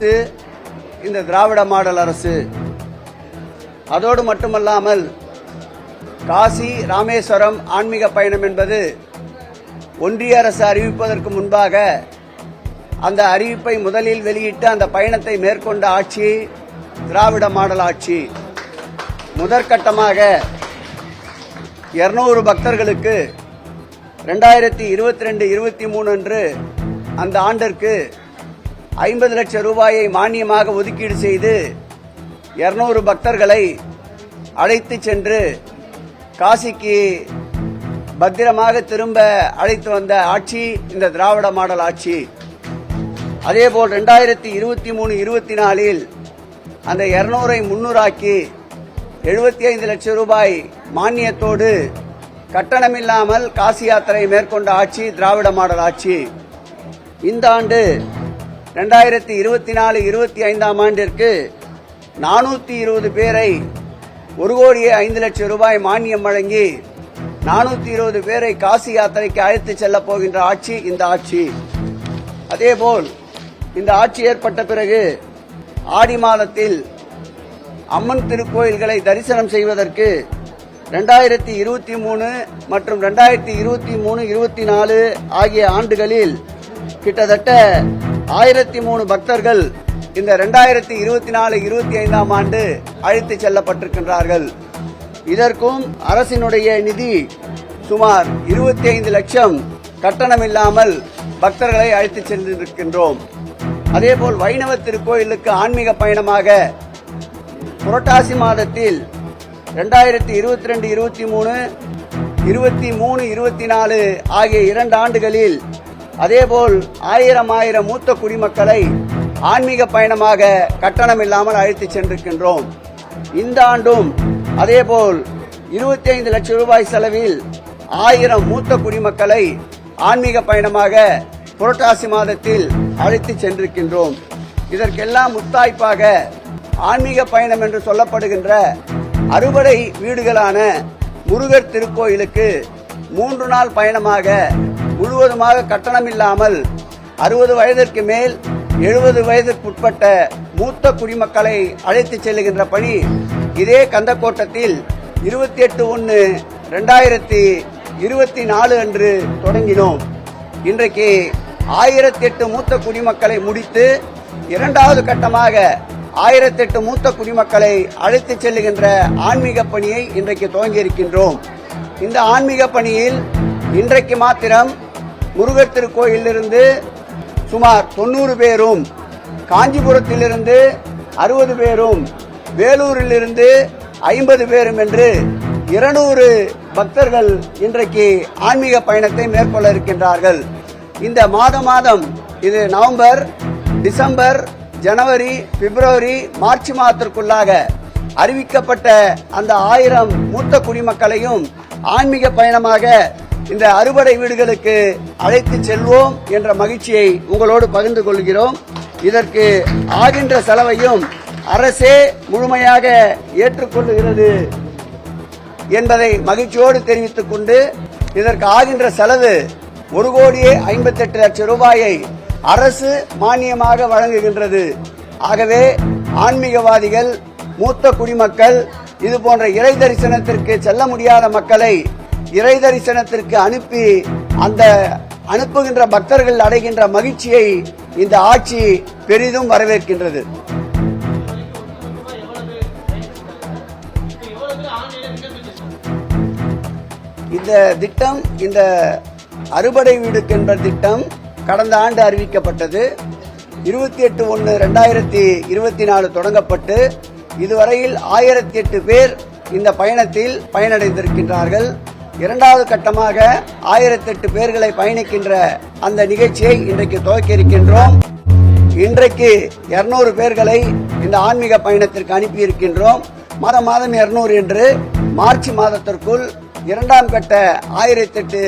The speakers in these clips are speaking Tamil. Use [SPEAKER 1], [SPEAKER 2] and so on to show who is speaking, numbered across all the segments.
[SPEAKER 1] அரசு இந்த திராவிட மாடல் அரசு. அதோடு மட்டுமல்லாமல் காசி ராமேஸ்வரம் ஆன்மீக பயணம் என்பது ஒன்றிய அரசு அறிவிப்பதற்கு முன்பாக அந்த அறிவிப்பை முதலில் வெளியிட்டு அந்த பயணத்தை மேற்கொண்ட ஆட்சி திராவிட மாடல் ஆட்சி. முதற்கட்டமாக இருநூறு பக்தர்களுக்கு ரெண்டாயிரத்தி இருபத்தி ரெண்டு இருபத்தி மூணு அன்று அந்த ஆண்டிற்கு ஐம்பது லட்சம் ரூபாயை மானியமாக ஒதுக்கீடு செய்து இருநூறு பக்தர்களை அழைத்து சென்று காசிக்கு பத்திரமாக திரும்ப அழைத்து வந்த ஆட்சி இந்த திராவிட மாடல் ஆட்சி. அதேபோல் ரெண்டாயிரத்தி இருபத்தி மூணு இருபத்தி நாலில் அந்த இருநூறை முன்னூறாக்கி எழுபத்தி ஐந்து லட்சம் ரூபாய் மானியத்தோடு கட்டணமில்லாமல் காசி யாத்திரை மேற்கொண்ட ஆட்சி திராவிட மாடல் ஆட்சி. இந்த ஆண்டு ரெண்டாயிரத்தி இருபத்தி நாலு இருபத்தி ஐந்தாம் ஆண்டிற்கு நானூற்றி இருபது பேரை ஒரு கோடியே ஐந்து லட்சம் ரூபாய் மானியம் வழங்கி நானூற்றி இருபது பேரை காசி யாத்திரைக்கு அழைத்து செல்லப் போகின்ற ஆட்சி இந்த ஆட்சி. அதேபோல் இந்த ஆட்சி ஏற்பட்ட பிறகு ஆடி மாதத்தில் அம்மன் திருக்கோயில்களை தரிசனம் செய்வதற்கு ரெண்டாயிரத்தி இருபத்தி மூணு மற்றும் ரெண்டாயிரத்தி இருபத்தி மூணு இருபத்தி நாலு ஆகிய ஆண்டுகளில் கிட்டத்தட்ட ஆயிரத்தி மூணு பக்தர்கள் இந்த ரெண்டாயிரத்தி இருபத்தி நாலு இருபத்தி ஐந்தாம் ஆண்டு அழைத்து செல்லப்பட்டிருக்கின்றார்கள். இதற்கும் அரசினுடைய நிதி சுமார் இருபத்தி ஐந்து லட்சம் கட்டணமில்லாமல் பக்தர்களை அழைத்து சென்றிருக்கின்றோம். அதேபோல் வைணவ திருக்கோயிலுக்கு ஆன்மீக பயணமாக புரட்டாசி மாதத்தில் ரெண்டாயிரத்தி இருபத்தி ரெண்டு இருபத்தி மூணு இருபத்தி மூணு இருபத்தி நாலு ஆகிய இரண்டு ஆண்டுகளில் அதேபோல் ஆயிரம் ஆயிரம் மூத்த குடிமக்களை ஆன்மீக பயணமாக கட்டணம் இல்லாமல் அழைத்து சென்றிருக்கின்றோம். இந்த ஆண்டும் அதேபோல் இருபத்தி ஐந்து லட்சம் ரூபாய் செலவில் ஆயிரம் மூத்த குடிமக்களை ஆன்மீக பயணமாக புரட்டாசி மாதத்தில் அழைத்து சென்றிருக்கின்றோம். இதற்கெல்லாம் முத்தாய்ப்பாக ஆன்மீக பயணம் என்று சொல்லப்படுகின்ற அறுபடை வீடுகளான முருகர் திருக்கோயிலுக்கு மூன்று நாள் பயணமாக முழுவதுமாக கட்டணம் இல்லாமல் அறுபது வயதிற்கு மேல் எழுபது வயதிற்குட்பட்ட மூத்த குடிமக்களை அழைத்து செல்லுகின்ற பணி இதே கந்தக்கோட்டத்தில் இருபத்தி எட்டு ஒன்று ரெண்டாயிரத்தி இருபத்தி நாலு அன்று தொடங்கினோம். இன்றைக்கு ஆயிரத்தி எட்டு மூத்த குடிமக்களை முடித்து இரண்டாவது கட்டமாக ஆயிரத்தி எட்டு மூத்த குடிமக்களை அழைத்து செல்லுகின்ற ஆன்மீக பணியை இன்றைக்கு துவங்கி இருக்கின்றோம் இந்த ஆன்மீக பணியில் இன்றைக்கு மாத்திரம் முருகர் திருக்கோயிலிருந்து சுமார் தொண்ணூறு பேரும் காஞ்சிபுரத்திலிருந்து அறுபது பேரும் வேலூரிலிருந்து ஐம்பது பேரும் என்று இருநூறு பக்தர்கள் இன்றைக்கு ஆன்மீக பயணத்தை மேற்கொள்ள இருக்கின்றார்கள். இந்த மாதம் மாதம் இது நவம்பர் டிசம்பர் ஜனவரி பிப்ரவரி மார்ச் மாதத்திற்குள்ளாக அறிவிக்கப்பட்ட அந்த ஆயிரம் மூத்த குடிமக்களையும் ஆன்மீக பயணமாக இந்த அறுபடை வீடுகளுக்கு அழைத்து செல்வோம் என்ற மகிழ்ச்சியை உங்களோடு பகிர்ந்து கொள்கிறோம். இதற்கு ஆகின்ற செலவையும் அரசே முழுமையாக ஏற்றுக்கொள்ளுகிறது என்பதை மகிழ்ச்சியோடு தெரிவித்துக் கொண்டு இதற்கு ஆகின்ற செலவு ஒரு கோடியே ஐம்பத்தி எட்டு லட்சம் ரூபாயை அரசு மானியமாக வழங்குகின்றது. ஆகவே ஆன்மீகவாதிகள் மூத்த குடிமக்கள் இது போன்ற இறை தரிசனத்திற்கு செல்ல முடியாத மக்களை இறை தரிசனத்திற்கு அனுப்பி அந்த அனுப்புகின்ற பக்தர்கள் அடைகின்ற மகிழ்ச்சியை இந்த ஆட்சி பெரிதும் வரவேற்கின்றது. இந்த திட்டம் இந்த அறுபடை வீடு என்ற திட்டம் கடந்த ஆண்டு அறிவிக்கப்பட்டது. இருபத்தி எட்டு ஒன்று ரெண்டாயிரத்தி இருபத்தி நாலு தொடங்கப்பட்டு இதுவரையில் ஆயிரத்தி எட்டு பேர் இந்த பயணத்தில் பயனடைந்திருக்கின்றார்கள். இரண்டாவது கட்டமாக ஆயிரத்தி எட்டு பேர்களை பயணிக்கின்ற அந்த நிகழ்ச்சியை இன்றைக்கு துவக்கி இருக்கின்றோம் இன்றைக்கு இருநூறு பேர்களை இந்த ஆன்மீக பயணத்திற்கு அனுப்பியிருக்கின்றோம். மாதம் மாதம் இருநூறு என்று மார்ச் மாதத்திற்குள் இரண்டாம் கட்ட ஆயிரத்தி எட்டு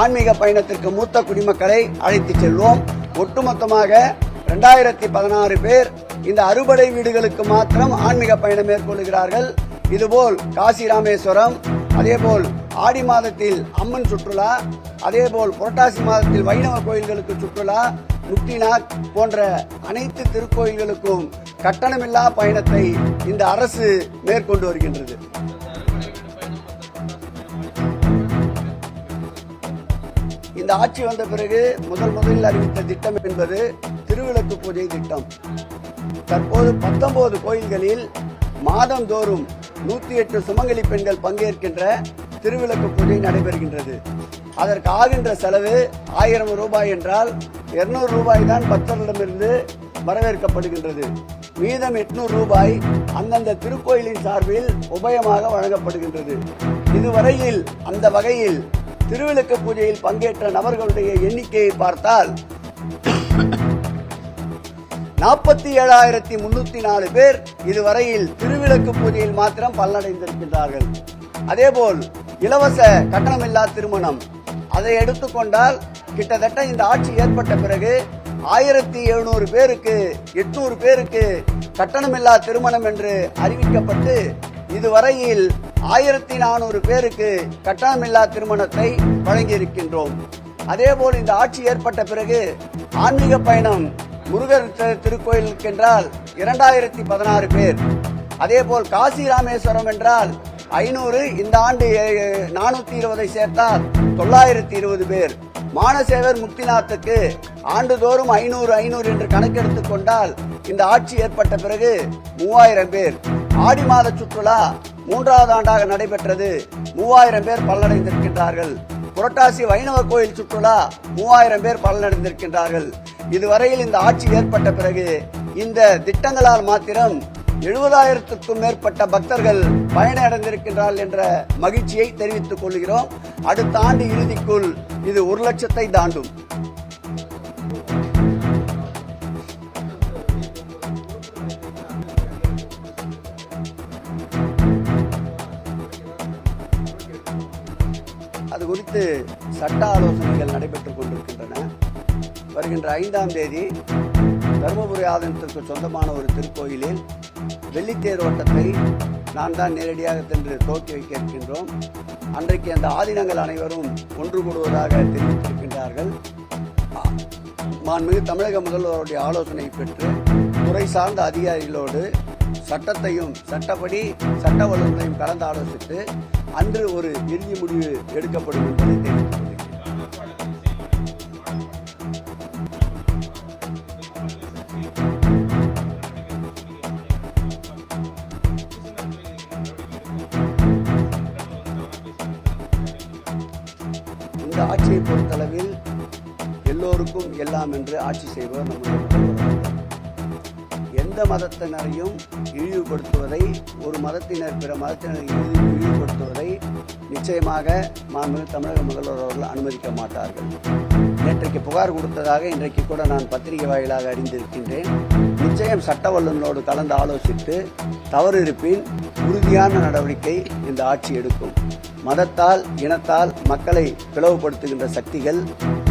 [SPEAKER 1] ஆன்மீக பயணத்திற்கு மூத்த குடிமக்களை அழைத்து செல்வோம். ஒட்டுமொத்தமாக ரெண்டாயிரத்தி பதினாறு பேர் இந்த அறுபடை வீடுகளுக்கு மாத்திரம் ஆன்மீக பயணம் மேற்கொள்கிறார்கள். இதுபோல் காசி ராமேஸ்வரம் அதேபோல் ஆடி மாதத்தில் அம்மன் சுற்றுலா அதேபோல் புரட்டாசி மாதத்தில் வைணவ கோயில்களுக்கு சுற்றுலா முக்திநாத் போன்ற அனைத்து திருக்கோயில்களுக்கும் கட்டணமில்லா பயணத்தை இந்த அரசு மேற்கொண்டு வருகின்றது. இந்த ஆட்சி வந்த பிறகு முதல் முதலில் அறிவித்த திட்டம் என்பது திருவிளக்கு பூஜை திட்டம். தற்போது பத்தொன்பது கோயில்களில் மாதந்தோறும் நூத்தி எட்டு சுமங்கலி பெண்கள் பங்கேற்கின்ற திருவிளக்கு பூஜை நடைபெறுகின்றது. அதற்கு ஆகின்ற செலவு ஆயிரம் ரூபாய் என்றால் இருநூறு ரூபாய் தான் பக்தர்களிடமிருந்து வரவேற்கப்படுகின்றது. மீதம் எட்நூறு ரூபாய் அந்தந்த திருக்கோயிலின் சார்பில் உபயமாக வழங்கப்படுகின்றது. இதுவரையில் அந்த வகையில் திருவிளக்கு பூஜையில் பங்கேற்ற நபர்களுடைய எண்ணிக்கையை பார்த்தால் நாற்பத்தி ஏழாயிரத்தி முன்னூத்தி நாலு பேர் இதுவரையில் திருவிளக்கு பூஜையில் மாத்திரம் பலனடைந்திருக்கின்றார்கள். அதேபோல் இலவச கட்டணமில்லா திருமணம். அதை எடுத்துக்கொண்டால் கிட்டத்தட்ட இந்த ஆட்சி ஏற்பட்ட பிறகு ஆயிரத்தி எழுநூறு பேருக்கு எட்நூறு பேருக்கு கட்டணமில்லா திருமணம் என்று அறிவிக்கப்பட்டு இதுவரையில் ஆயிரத்தி நானூறு பேருக்கு கட்டணமில்லா திருமணத்தை வழங்கியிருக்கின்றோம். அதேபோல் இந்த ஆட்சி ஏற்பட்ட பிறகு ஆன்மீக பயணம் முருகர் திருக்கோயிலுக்கென்றால் திருக்கோயிலுக்கு என்றால் இரண்டாயிரத்தி பதினாறு பேர். அதேபோல் காசி ராமேஸ்வரம் என்றால் ஐநூறு இந்த ஆண்டு நானூத்தி இருபதை சேர்த்தால் தொள்ளாயிரத்தி இருபது பேர். மானசேவர் முக்திநாத்துக்கு ஆண்டுதோறும் ஐநூறு ஐநூறு என்று கணக்கெடுத்துக் கொண்டால் இந்த ஆட்சி ஏற்பட்ட பிறகு மூவாயிரம் பேர். ஆடி மாத சுற்றுலா மூன்றாவது ஆண்டாக நடைபெற்றது. மூவாயிரம் பேர் பலனடைந்திருக்கின்றார்கள். புரட்டாசி வைணவ கோயில் சுற்றுலா மூவாயிரம் பேர் பலனடைந்திருக்கின்றார்கள். இதுவரையில் இந்த ஆட்சி ஏற்பட்ட பிறகு இந்த திட்டங்களால் மாத்திரம் எழுபதாயிரத்துக்கும் மேற்பட்ட பக்தர்கள் பயனடைந்திருக்கின்றார்கள் என்ற மகிழ்ச்சியை தெரிவித்துக் கொள்கிறோம். அடுத்த ஆண்டு இறுதிக்குள் இது ஒரு லட்சத்தை தாண்டும். அது குறித்து சட்ட ஆலோசனைகள் நடைபெற்றுக் கொண்டிருக்கின்றன. வருகின்ற ஐந்தாம் தேதி தருமபுரி ஆதனத்திற்கு சொந்தமான ஒரு திருக்கோயிலில் வெள்ளித்தேர் ஓட்டத்தை நான் தான் நேரடியாக சென்று துவக்கி வைக்க இருக்கின்றோம். அன்றைக்கு அந்த ஆதினங்கள் அனைவரும் ஒன்று கூடுவதாக தெரிவித்திருக்கின்றார்கள். மாண்புமிகு தமிழக முதல்வருடைய ஆலோசனை பெற்று துறை சார்ந்த அதிகாரிகளோடு சட்டத்தையும் சட்டப்படி சட்ட வல்லுநரையும் கலந்து ஆலோசித்து அன்று ஒரு இறுதி முடிவு எடுக்கப்படும் என்பதை இந்த பொறுத்தளவில் எல்லோருக்கும் எல்லாம் என்று ஆட்சி செய்வர் நம்முடைய எந்த மதத்தினரையும் இழிவுபடுத்துவதை ஒரு மதத்தினர் பிற மதத்தினரை இழிவுபடுத்துவதை நிச்சயமாக மாண்புமிகு தமிழக முதல்வர் அவர்கள் அனுமதிக்க மாட்டார்கள். நேற்றைக்கு புகார் கொடுத்ததாக இன்றைக்கு கூட நான் பத்திரிகை வாயிலாக அறிந்திருக்கின்றேன். நிச்சயம் சட்ட வல்லுநரோடு கலந்து ஆலோசித்து தவறு இருப்பின் உறுதியான நடவடிக்கை இந்த ஆட்சி எடுக்கும். மதத்தால் இனத்தால் மக்களை பிளவுபடுத்துகின்ற சக்திகள்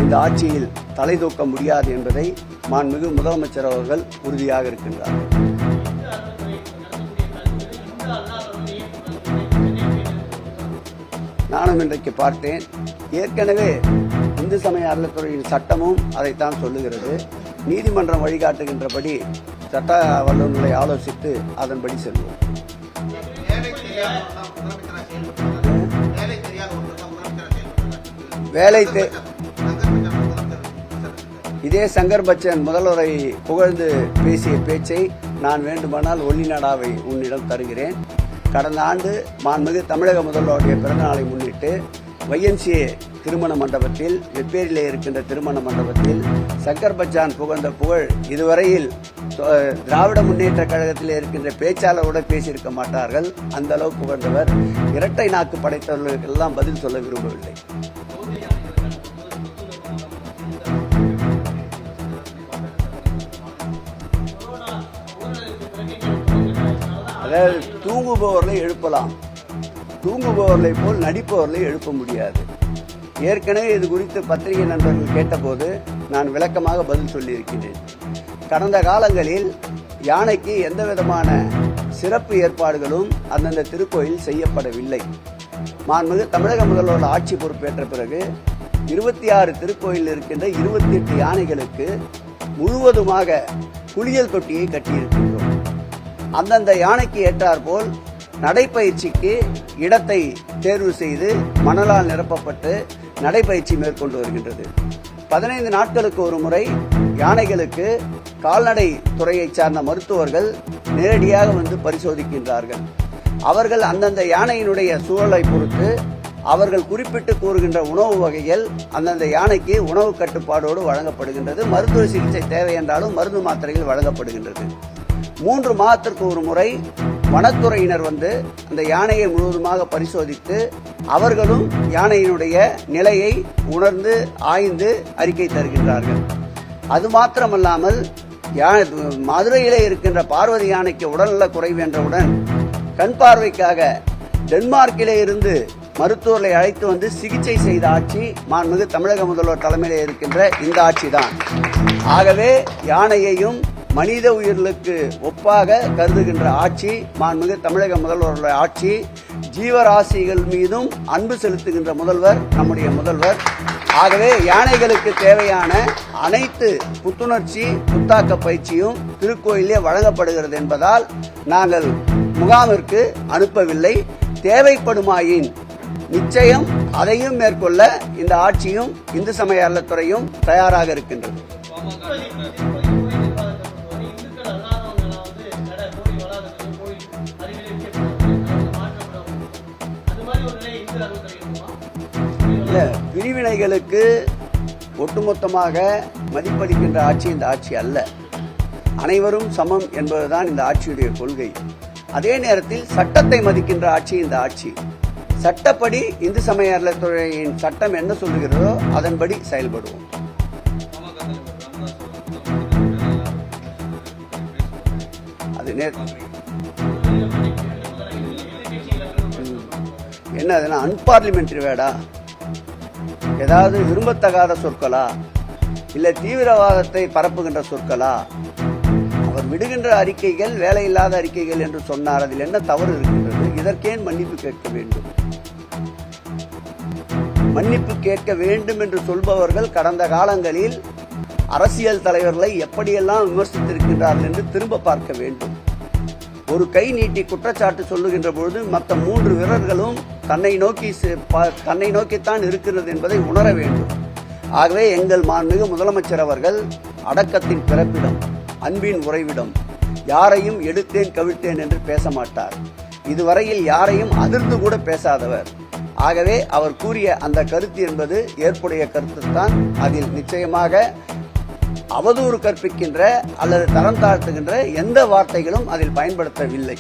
[SPEAKER 1] இந்த ஆட்சியில் தலை தூக்க முடியாது என்பதை மாண்புமிகு முதலமைச்சர் அவர்கள் உறுதியாக இருக்கின்றார். நானும் இன்றைக்கு பார்த்தேன். ஏற்கனவே இந்து சமய அறத்துறையின் சட்டமும் அதைத்தான் சொல்லுகிறது. நீதிமன்றம் வழிகாட்டுகின்றபடி சட்ட வல்லுநர்களை ஆலோசித்து அதன்படி செல்வோம்.
[SPEAKER 2] வேலை
[SPEAKER 1] தே இதே சங்கர் பச்சன் முதல்வரை புகழ்ந்து பேசிய பேச்சை நான் வேண்டுமானால் ஒளிநாடாவை உன்னிடம் தருகிறேன். கடந்த ஆண்டு மாண்புமிகு தமிழக முதல்வருடைய பிறந்தநாளை முன்னிட்டு வைஎம்சிஏ திருமண மண்டபத்தில் வெப்பேரிலே இருக்கின்ற திருமண மண்டபத்தில் சங்கர் பச்சான் புகழ்ந்த புகழ் இதுவரையில் திராவிட முன்னேற்ற கழகத்தில் இருக்கின்ற பேச்சாளரோட பேசியிருக்க மாட்டார்கள். அந்த அளவு புகழ்ந்தவர். இரட்டை நாக்கு படைத்தவர்களுக்கெல்லாம் பதில் சொல்ல விரும்பவில்லை. அதாவது தூங்குபவர்களை எழுப்பலாம். தூங்குபவர்களை போல் நடிப்பவர்களை எழுப்ப முடியாது. ஏற்கனவே இது குறித்து பத்திரிகை நண்பர்கள் கேட்டபோது நான் விளக்கமாக பதில் சொல்லியிருக்கிறேன். கடந்த காலங்களில் யானைக்கு எந்த விதமான சிறப்பு ஏற்பாடுகளும் அந்தந்த திருக்கோயில் செய்யப்படவில்லை. மாண்புமிகு தமிழக முதல்வர் ஆட்சி பொறுப்பேற்ற பிறகு இருபத்தி ஆறு திருக்கோயில் இருக்கின்ற இருபத்தி எட்டு யானைகளுக்கு முழுவதுமாக குளியல் தொட்டியை கட்டியிருக்கின்றோம் அந்தந்த யானைக்கு ஏற்றாற்போல் நடைப்பயிற்சிக்கு இடத்தை தேர்வு செய்து மணலால் நிரப்பப்பட்டு நடைப்பயிற்சி மேற்கொண்டு வருகின்றது. பதினைந்து நாட்களுக்கு ஒரு முறை யானைகளுக்கு கால்நடை துறையைச் சார்ந்த மருத்துவர்கள் நேரடியாக வந்து பரிசோதிக்கின்றார்கள். அவர்கள் அந்தந்த யானையினுடைய சூழலை பொறுத்து அவர்கள் குறிப்பிட்டு கூறுகின்ற உணவு வகைகள் அந்தந்த யானைக்கு உணவு கட்டுப்பாடோடு வழங்கப்படுகின்றது. மருத்துவ சிகிச்சை தேவை என்றாலும் மருந்து மாத்திரைகள் வழங்கப்படுகின்றது. மூன்று மாதத்திற்கு ஒரு முறை வனத்துறையினர் வந்து அந்த யானையை முழுவதுமாக பரிசோதித்து அவர்களும் யானையினுடைய நிலையை உணர்ந்து ஆய்ந்து அறிக்கை தருகின்றார்கள். அது மாத்திரமல்லாமல் யா- மதுரையிலே இருக்கின்ற பார்வதி யானைக்கு உடல்நல குறைவு என்றவுடன் கண் பார்வைக்காக டென்மார்க்கிலே இருந்து மருத்துவர்களை அழைத்து வந்து சிகிச்சை செய்த ஆட்சி மாண்புமிகு தமிழக முதல்வர் தலைமையிலே இருக்கின்ற இந்த ஆட்சி தான் ஆகவே யானையையும் மனித உயிர்களுக்கு ஒப்பாக கருதுகின்ற ஆட்சி மாண்புமிகு தமிழக முதல்வருடைய ஆட்சி ஜீவராசிகள் மீதும் அன்பு செலுத்துகின்ற முதல்வர் நம்முடைய முதல்வர். ஆகவே யானைகளுக்கு தேவையான அனைத்து புத்துணர்ச்சி புத்தாக்க பயிற்சியும் திருக்கோயிலே வழங்கப்படுகிறது என்பதால் நாங்கள் முகாமிற்கு அனுப்பவில்லை. தேவைப்படுமாயின் நிச்சயம் அதையும் மேற்கொள்ள இந்த ஆட்சியும் இந்து சமய அறத்துறையும் தயாராக இருக்கின்றது. இல்ல பிரிவினைகளுக்கு ஒட்டுமொத்தமாக மதிப்பளிக்கின்ற ஆட்சி இந்த ஆட்சி அல்ல. அனைவரும் சமம் என்பதுதான் இந்த ஆட்சியுடைய கொள்கை. அதே நேரத்தில் சட்டத்தை மதிக்கின்ற ஆட்சி இந்த ஆட்சி. சட்டப்படி இந்து சமய அறத்துறையின் சட்டம் என்ன சொல்லுகிறதோ அதன்படி செயல்படுவோம். அது நே என்ன அதுனா அன்பார்லிமெண்ட்ரி வேடா ஏதாவது விரும்பத்தகாத சொற்களா? இல்லை தீவிரவாதத்தை பரப்புகின்ற சொற்களா? அவர் விடுகின்ற அறிக்கைகள் வேலையில்லாத அறிக்கைகள் என்று சொன்னார் அதில் என்ன தவறு இருக்கின்றது? இதற்கேன் மன்னிப்பு கேட்க வேண்டும். மன்னிப்பு கேட்க வேண்டும் என்று சொல்பவர்கள் கடந்த காலங்களில் அரசியல் தலைவர்களை எப்படியெல்லாம் விமர்சித்திருக்கின்றார்கள் என்று திரும்ப பார்க்க வேண்டும். ஒரு கை நீட்டி குற்றச்சாட்டு சொல்லுகின்ற பொழுது மற்ற மூன்று வீரர்களும் தன்னை நோக்கி செ- ப- தன்னை நோக்கித்தான் இருக்கிறது என்பதை உணர வேண்டும். ஆகவே எங்கள் மாண்புமிகு முதலமைச்சர் அவர்கள் அடக்கத்தின் பிறப்பிடம் அன்பின் உறைவிடம் யாரையும் எடுத்தேன் கவிழ்த்தேன் என்று பேச மாட்டார். இதுவரையில் யாரையும் அதிர்ந்து கூட பேசாதவர். ஆகவே அவர் கூறிய அந்த கருத்து என்பது ஏற்புடைய கருத்து தான் அதில் நிச்சயமாக அவதூறு கற்பிக்கின்ற அல்லது தரம் தாழ்த்துகின்ற எந்த வார்த்தைகளும் அதில் பயன்படுத்தவில்லை.